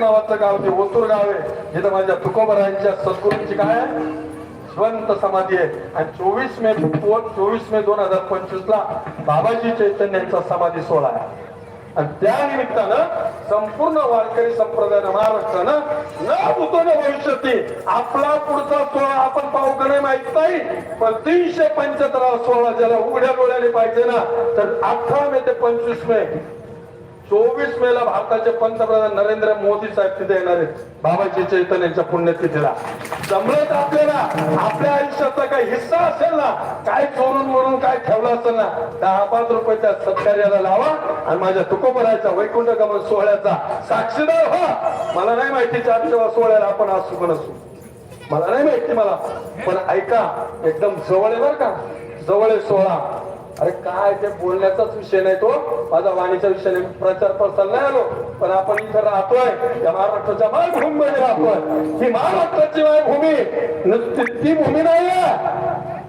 नावाचं गाव ते ओतूर गाव आहे. जिथं माझ्या तुकोबरायांच्या सद्गुरूंची काय आहे? जिवंत समाधी आहे. आणि चोवीस मे चोवीस मे दोन हजार पंचवीस ला बाबाजी चैतन्यांचा समाधी सोहळा आहे. आणि त्या निमित्तानं संपूर्ण वारकरी संप्रदायानं महाराष्ट्रानं न भूतोन भविष्यती आपला पुढचा सोहळा आपण पाहू का नाही माहीत नाही पण तीनशे पंच्याहत्तरावा सोहळा ज्याला उघड्या डोळ्याने पाहिजे ना तर अठरा मे ते पंचवीस मे चोवीस मे ला भारताचे पंतप्रधान नरेंद्र मोदी साहेब तिथे येणार आहेत. बाबाजी चैतन्यांच्या पुण्यतिथीला. जमलं तर आपल्याला आपल्या आयुष्याचा काही हिस्सा असेल ना काय चोरून म्हणून काय ठेवलं असेल ना दहा पाच रुपये त्या सत्कार्याला लावा आणि माझ्या तुकोबरायचा वैकुंठ गमन सोहळ्याचा साक्षीदार व्हा. मला नाही माहिती चारशेवा सोहळ्याला आपण असू पण असू. मला नाही माहिती मला. पण ऐका एकदम जवळ आहे बरं का. जवळ आहे सोहळा. अरे काय ते बोलण्याचाच विषय नाही तो. माझा वाणीचा विषय नाही. प्रचार प्रसार नाही आलो. पण आपण इथं राहतोय. या महाराष्ट्राच्या मायभूमीमध्ये राहतोय. ही महाराष्ट्राची मायभूमी. नुसती ती भूमी नाही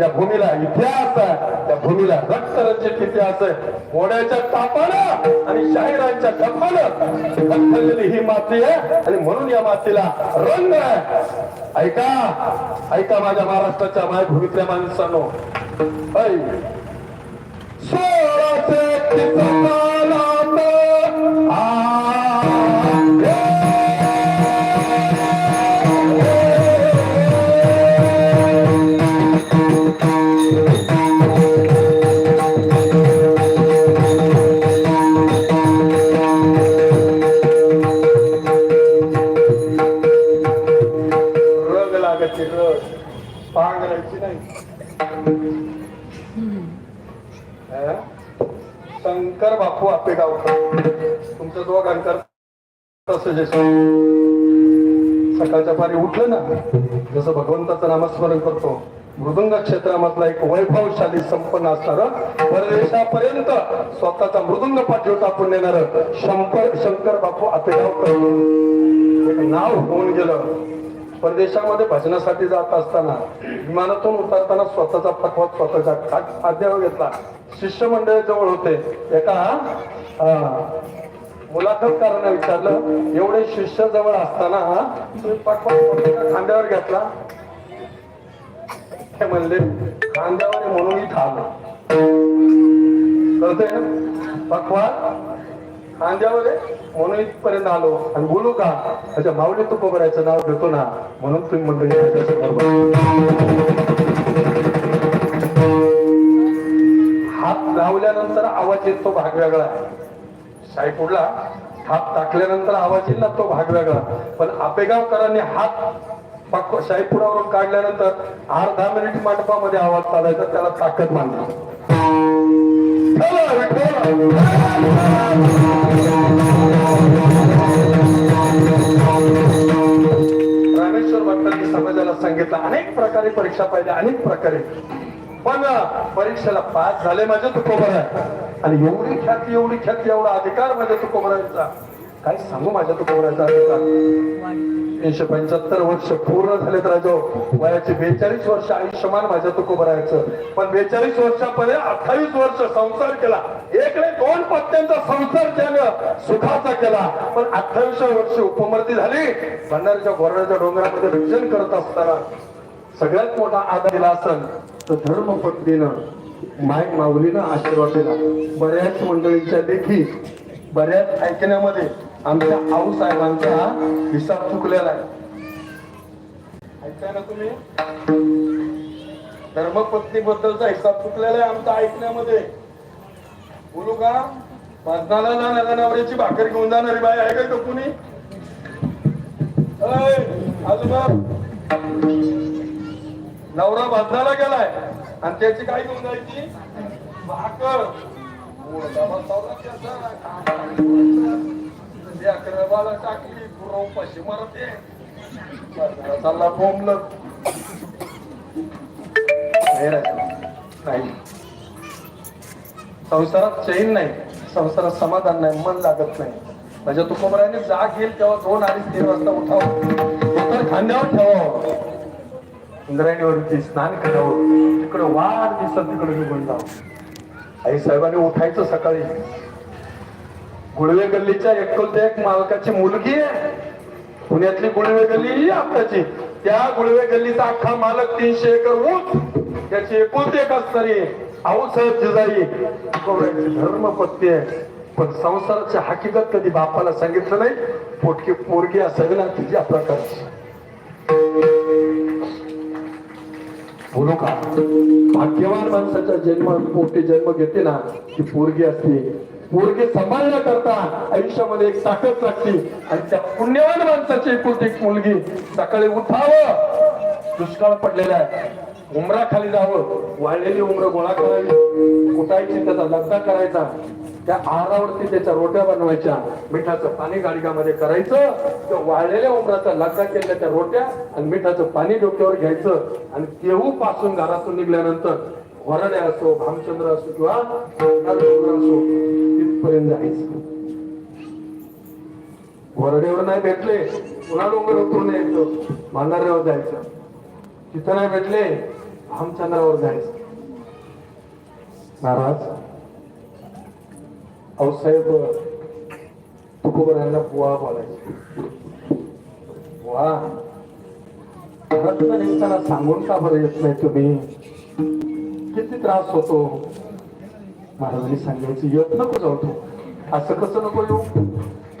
या भूमीला इतिहास आहे. त्या भूमीला रक्तरंजित इतिहास आहे. घोड्याच्या तापानं आणि शाहिरांच्या डफानं ही माती आहे. आणि म्हणून या मातीला रंग आहे. ऐका. ऐका माझ्या महाराष्ट्राच्या मायभूमीतल्या माणसांनो. ऐ صورتك فقال ما सकाळच्या पारी उठलं ना जसं भगवंताचं नामस्मरण करतो मृदुंग क्षेत्रामधला एक वैभवशाली संपन्न असणार परदेशापर्यंत स्वतःचा मृदुंग पाठीवर टाकून नेणार शंकर शंकर बापू आपेगावकर एक नाव होऊन गेलं. परदेशामध्ये भजनासाठी जात असताना विमानातून उतरताना स्वतःचा पकवात स्वतःचा अध्याय घेतला. शिष्यमंडळ जवळ होते. एका मुलाखत करायला विचारलं. एवढे शिष्य जवळ असताना तुम्ही पकवात खांद्यावर घेतला. ते म्हणले खांद्यावर म्हणून इथं आलो खांद्यावर म्हणून इथपर्यंत आलो. आणि बोलू का? त्याच्या माऊली तुकोबरायचं नाव घेतो ना म्हणून तुम्ही म्हणतो हात लावल्यानंतर आवाज येत तो भाग वेगळा साईपूरला हात टाकल्यानंतर आवाज येईल ना तो भाग वेगळा. पण आपेगावकरांनी हात साहेबपुरावरून काढल्यानंतर अर्धा मिनिट मंडपामध्ये आवाज चालायचा त्याला ताकद मानली. रामेश्वर भट्टांनी समाजाला सांगितलं अनेक प्रकारे परीक्षा पाहिजे अनेक प्रकारे. पण परीक्षेला पास झाले म्हणजे माझे तुकोबर आहे? आणि एवढी ख्याती एवढी ख्याती एवढा अधिकार माझ्या तुकोबरांचा. काय सांगू माझ्या तुकोबरांचा अधिकार? तीनशे पंच्याहत्तर वर्ष पूर्ण झालेत राजो. वयाचे बेचाळीस वर्ष आयुष्यमान माझ्या तुकोबरायचं पण बेचाळीस वर्षापर्यंत अठ्ठावीस वर्ष संसार केला. एकडे दोन पत्त्यांचा संसार केला सुखाचा केला. पण अठ्ठावीस वर्ष उपमर्ती झाली. भंडारीच्या घोरण्याच्या डोंगरामध्ये भजन करत असताना सगळ्यात मोठा आधार दिला असेल तर धर्मपत्नीनं माईक माऊलीनं आशीर्वाद दिला. बऱ्याच मंडळींच्या देखील बऱ्याच ऐकण्यामध्ये आमच्या आऊ साहेबांचा हिसाब चुकलेला आहे. ऐकताय ना तुम्ही? धर्मपत्नी बद्दलचा हिसाब चुकलेला आहे आमच्या ऐकण्यामध्ये. बोलू का? भाजनाला ना नवऱ्याची भाकर घेऊन जाणारी बाई आहे का कुणी? अय, आजोबा. नवरा भाजनाला गेलाय. आणि त्याची काय घेऊन जायची. भाकर. अकराबाला टाकली. गुरव पशी मरते. चालला बोंबल. नाही संसारात चैन नाही. संसारात समाधान नाही. मन लागत नाही. म्हणजे माझ्या तुकोबराने जाग येईल तेव्हा दोन अडीच तीन वाजता उठावं. तर खांद्यावर ठेवावं. इंद्रायणीवरती स्नान करावं. तिकडं वार दिसत तिकडे निघून जावं. आई साहेबांनी उठायचं सकाळी. गुळवे गल्लीच्या एकुलत्या एक मालकाची मुलगी आहे. पुण्यातली गुळवे गल्ली ही आत्ताची त्या गुळवे गल्लीचा अख्खा मालक तीनशे एकर ऊस. त्याची एकुलती एक असणारी आऊसाहेब जिजाई गौऱ्याची आहे. पण संसाराची हकीकत कधी बापाला सांगितलं नाही? पोटकी पोरगी असावी ना तिच्या प्रकारची. हो बोलू का भाग्यवान माणसाचा जन्म पोटे जन्म घेते ना ती पोरगी असते. पोरगी सांभाळण्याकरता आयुष्यामध्ये एक ताकद लागते. आणि त्या पुण्यवान माणसाची एकुलती एक मुलगी सकाळी उठावं. दुष्काळ पडलेला आहे. उमरा खाली जावं. वाळलेली उमरं गोळा करावी. उठायची त्याचा लग्न करायचा. त्या आहारावरती त्याच्या रोट्या बनवायच्या मिठाचं पाणी गाडगामध्ये करायचं त्या वाळलेल्या उमराचा लगदा केलेल्या त्या रोट्या आणि मिठाचं पाणी डोक्यावर घ्यायचं. आणि तेहू पासून घरातून निघल्यानंतर वरडे असो भामचंद्र असो किंवा असो तिथपर्यंत जायचं. वरडेवर नाही भेटले पुन्हा डोंगर उतरून यायचं मांधाऱ्यावर जायचं. तिथं नाही भेटले भामचंद्रावर जायचं. नाराज? अहो तुकोबर यांना बुवा बोलायचे. बुवा घरातून सांगून का बरं येत नाही तुम्ही? किती त्रास होतो? महाराजांनी सांगायचं येत नको जाऊ तू. असं कसं नको येऊ?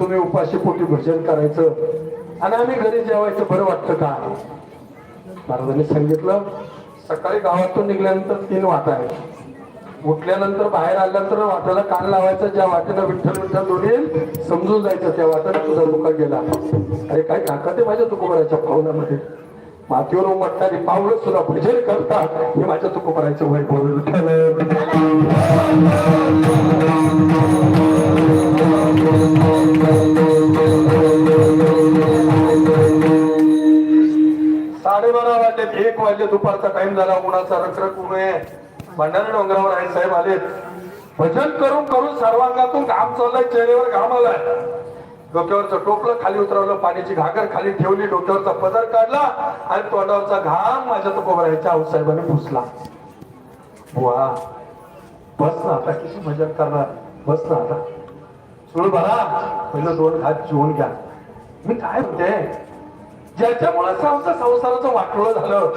तुम्ही उपाशी पोटी भजन करायचं आणि आम्ही घरी जेवायचं बरं वाटतं का? महाराजांनी सांगितलं सकाळी गावातून निघल्यानंतर तीन वाटा आहेत उठल्यानंतर बाहेर आल्यानंतर वाट्याला कान लावायचं ज्या वाट्याला विठ्ठल विठ्ठल दोन्ही समजून जायचं त्या वाट्याला तुझा दुका गेला. अरे काय काका ते माझ्या तुकोबराच्या पावलामध्ये मातीवर उमटणारी पावलं सुद्धा भजन करतात. हे माझ्या तुकोबराचं वैभव साडे साडेबारा वाजले एक वाजले दुपारचा टाइम झाला उन्हाचा रखरख उन्हे आहे भंडारी डोंगरावर आहेत साहेब आलेत. भजन करून करून सर्वांगातून घाम चाललाय चेहऱ्यावर घाम आलाय. डोक्यावरचं टोपलं खाली उतरवलं पाण्याची घागर खाली ठेवली डोक्यावरचा पदर काढला आणि तोंडावरचा घाम माझ्या तो कोबराच्या आऊसाहेबांनी पुसला. बुवा बस ना आता किती भजन करणार? बस ना आता. सुरू भरा पहिलं दोन हात जेवून घ्या. मी काय म्हणते? ज्याच्यामुळं आमचं संसाराचं वाटोळं झालं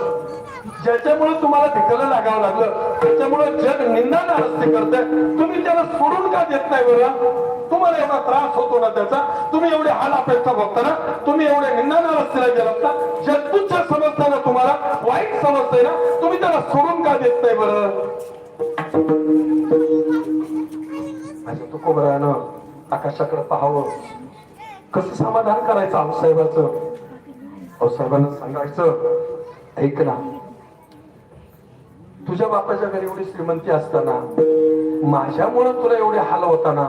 ज्याच्यामुळे तुम्हाला धिकलं लागावं लागलं त्याच्यामुळे जग निंदा नारस्ती करते तुम्ही त्याला सोडून का देत नाही बरं? तुम्हाला एवढा त्रास होतो ना त्याचा? तुम्ही एवढे हाल अपेक्षा बघता ना? तुम्ही एवढे निंदा नारस्तीला गेलात ना? जग तुच्छ समजता ना तुम्हाला वाईट समजतंय ना? तुम्ही त्याला सोडून का देत नाही बरं? माझ्या तुकोबरानं आकाशाकडे पाहावं. कसं समाधान करायचं आमसाहेबाचं? सर्वांना सांगायचं ऐक ना. तुझ्या बापाच्या घरी एवढी श्रीमंती असताना माझ्यामुळे तुला एवढे हाल होताना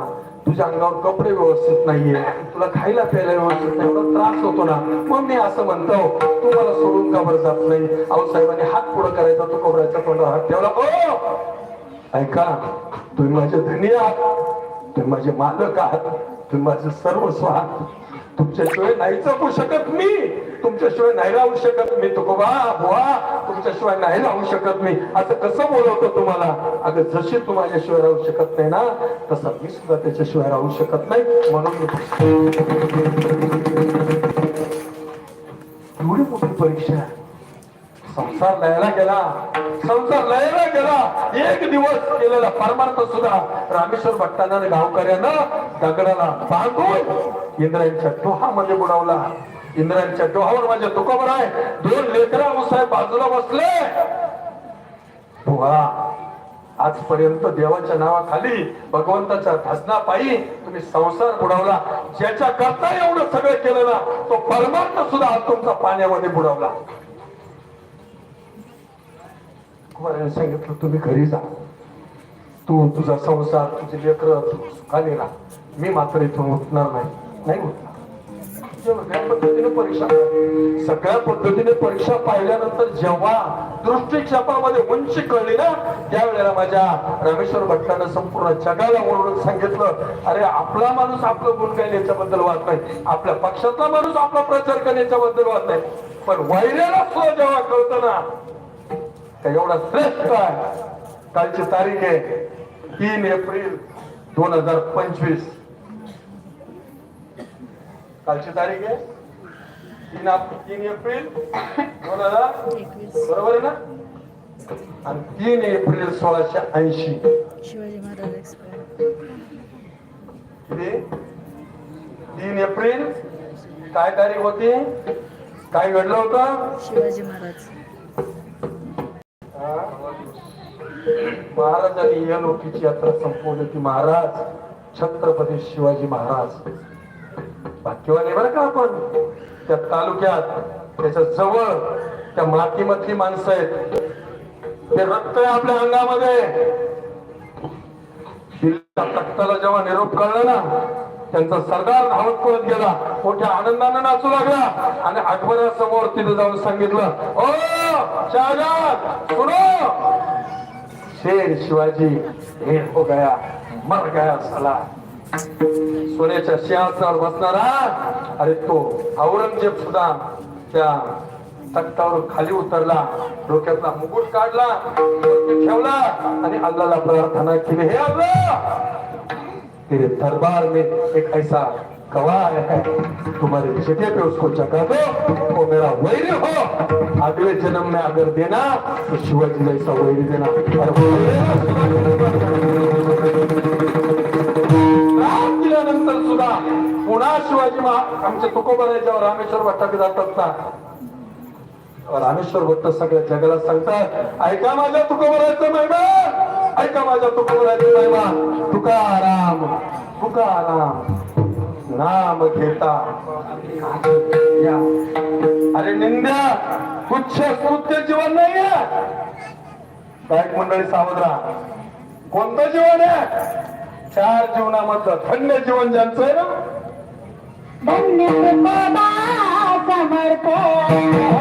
तुझ्या अंगावर कपडे व्यवस्थित नाहीये तुला खायला प्यायला व्यवस्थित नाही एवढा त्रास होतो ना. मग मी असं म्हणतो तुम्हाला सोडून का बरं जात नाही? अहो साहेबांनी हात पुढं करायचा तो कपड्याचा तोंडावर हात ठेवला. हो! ऐका तुम्ही माझे धनी आहात तुम्ही माझे मालक आहात तुम्ही माझे सर्वस्व आहात तुमच्याशिवाय नाही जगू शकत मी. तुमच्याशिवाय नाही राहू शकत मी. तुकोबा बुवा तुमच्याशिवाय नाही राहू शकत मी. असं कसं बोलवतो तुम्हाला? अगं जशी तू माझ्याशिवाय राहू शकत नाही ना तसा मी सुद्धा त्याच्याशिवाय राहू शकत नाही. म्हणून एवढी मोठी परीक्षा. संसार लयाला गेला. संसार लयाला गेला. एक दिवस केलेला परमार्थ सुद्धा रामेश्वर भट्टानं गावकऱ्यानं दगडाला बांधून इंद्रांच्या डोहामध्ये बुडवला. इंद्रांच्या डोहावर माझ्या तुकोबर आहे. दोन लेकरा साहेब बाजूला बसले. बुवा आजपर्यंत देवाच्या नावाखाली भगवंताच्या धसनापायी तुम्ही संसार बुडवला. ज्याच्या करता एवढं सगळं केलं ना तो परमार्थ सुद्धा आज तुमचा पाण्यामध्ये बुडवला. कुमाराने सांगितलं तुम्ही घरी जा. तू तुझा संसार तुझे लेकर सुखाने राहा. मी मात्र इथून उठणार नाही. नाही सगळ्या पद्धतीने परीक्षा सगळ्या पद्धतीने परीक्षा पाहिल्यानंतर जेव्हा दृष्टिक्षेपामध्ये उंची कळली ना त्यावेळेला माझ्या रमेश्वर भट्टानं संपूर्ण जगाला ओरडून सांगितलं अरे आपला माणूस आपलं गुण काही याच्याबद्दल वाद नाही. आपल्या पक्षातला माणूस आपला प्रचार करणे याच्याबद्दल वाद नाही. पण वैऱ्याला सुद्धा जेव्हा कळतं ना एवढा श्रेष्ठ आहे. कालची तारीख आहे तीन एप्रिल दोन हजार पंचवीस. कालची तारीख आहे? तीन तीन एप्रिल दोन हजार बरोबर आहे ना? आणि तीन एप्रिल सोळाशे ऐंशी. शिवाजी महाराज तीन एप्रिल काय तारीख होती? काय घडलं होतं? शिवाजी महाराज? महाराजांनी या लोकीची यात्रा संपवली ती महाराज छत्रपती शिवाजी महाराज. भाग्यवाने बरं का आपण? त्या तालुक्यात त्याच्याजवळ त्या मातीमधली माणसं आहेत. ते रक्त आहे आपल्या अंगामध्ये. तख्ताला जेव्हा निरोप कळला ना त्यांचा सरदार धावत पळत गेला. मोठ्या आनंदानं नाचू लागला. आणि अकबरासमोर तिथे जाऊन सांगितलं ओ शहाजाद सुनो. शेर शिवाजी हे हो गया मर गया सला. सोन्याच्या सिंहासनावर बसणारा अरे तो औरंगजेब सुद्धा त्या तख्तावर खाली उतरला डोक्यातला मुकुट काढला ठेवला आणि अल्लाला प्रार्थना केली हे अल्लाह तेरे दरबार में एक ऐसा गवाह है तुम्हारे जगह पे उसको जगा दो वो मेरा वैर हो अगले जन्म में अगर देना तो शिवाजी जैसा वैर देना। और पुन्हा शिवाजी महा तुकोबा याच्यावर रामेश्वर भट्टाकडे जातात ना. रामेश्वर भट्ट सगळ्या जगाला सांगतात ऐका माझ्या तुकोबराचं महिमा ऐका माझ्या तुकोबराची महिमा तुकाराम तुकाराम नाम घेता. अरे निंद्या तुच्छ कृत्य जीवन नाहीये. गायक मंडळी सावध राहा कोणतं जीवन आहे? चार जीवनामधलं धन्य जीवन ज्यांचं आहे ना धन्य कृपा समर्पण